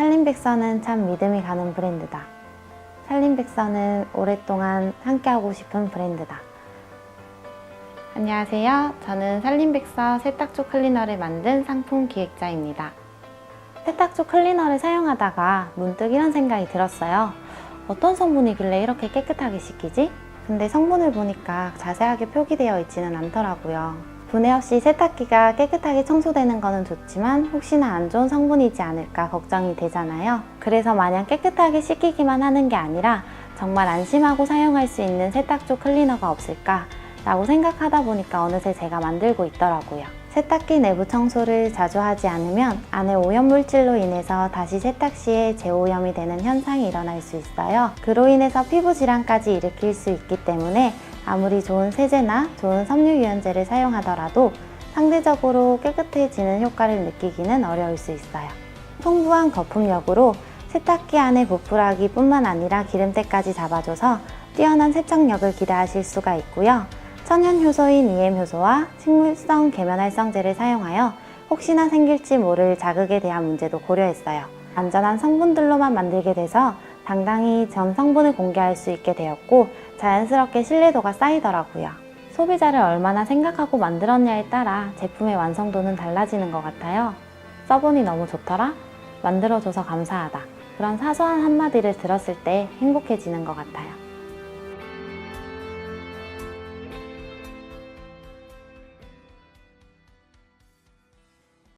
살림백서는 참 믿음이 가는 브랜드다. 살림백서는 오랫동안 함께하고 싶은 브랜드다. 안녕하세요. 저는 살림백서 세탁조 클리너를 만든 상품 기획자입니다. 세탁조 클리너를 사용하다가 문득 이런 생각이 들었어요. 어떤 성분이길래 이렇게 깨끗하게 씻기지? 근데 성분을 보니까 자세하게 표기되어 있지는 않더라고요. 분해 없이 세탁기가 깨끗하게 청소되는 거는 좋지만 혹시나 안 좋은 성분이지 않을까 걱정이 되잖아요. 그래서 마냥 깨끗하게 씻기기만 하는 게 아니라 정말 안심하고 사용할 수 있는 세탁조 클리너가 없을까 라고 생각하다 보니까 어느새 제가 만들고 있더라고요. 세탁기 내부 청소를 자주 하지 않으면 안에 오염물질로 인해서 다시 세탁 시에 재오염이 되는 현상이 일어날 수 있어요. 그로 인해서 피부 질환까지 일으킬 수 있기 때문에 아무리 좋은 세제나 좋은 섬유유연제를 사용하더라도 상대적으로 깨끗해지는 효과를 느끼기는 어려울 수 있어요. 풍부한 거품력으로 세탁기 안의 부풀하기 뿐만 아니라 기름때까지 잡아줘서 뛰어난 세척력을 기대하실 수가 있고요. 천연 효소인 EM 효소와 식물성 계면활성제를 사용하여 혹시나 생길지 모를 자극에 대한 문제도 고려했어요. 안전한 성분들로만 만들게 돼서 당당히 전 성분을 공개할 수 있게 되었고 자연스럽게 신뢰도가 쌓이더라고요. 소비자를 얼마나 생각하고 만들었냐에 따라 제품의 완성도는 달라지는 것 같아요. 써보니 너무 좋더라? 만들어줘서 감사하다. 그런 사소한 한마디를 들었을 때 행복해지는 것 같아요.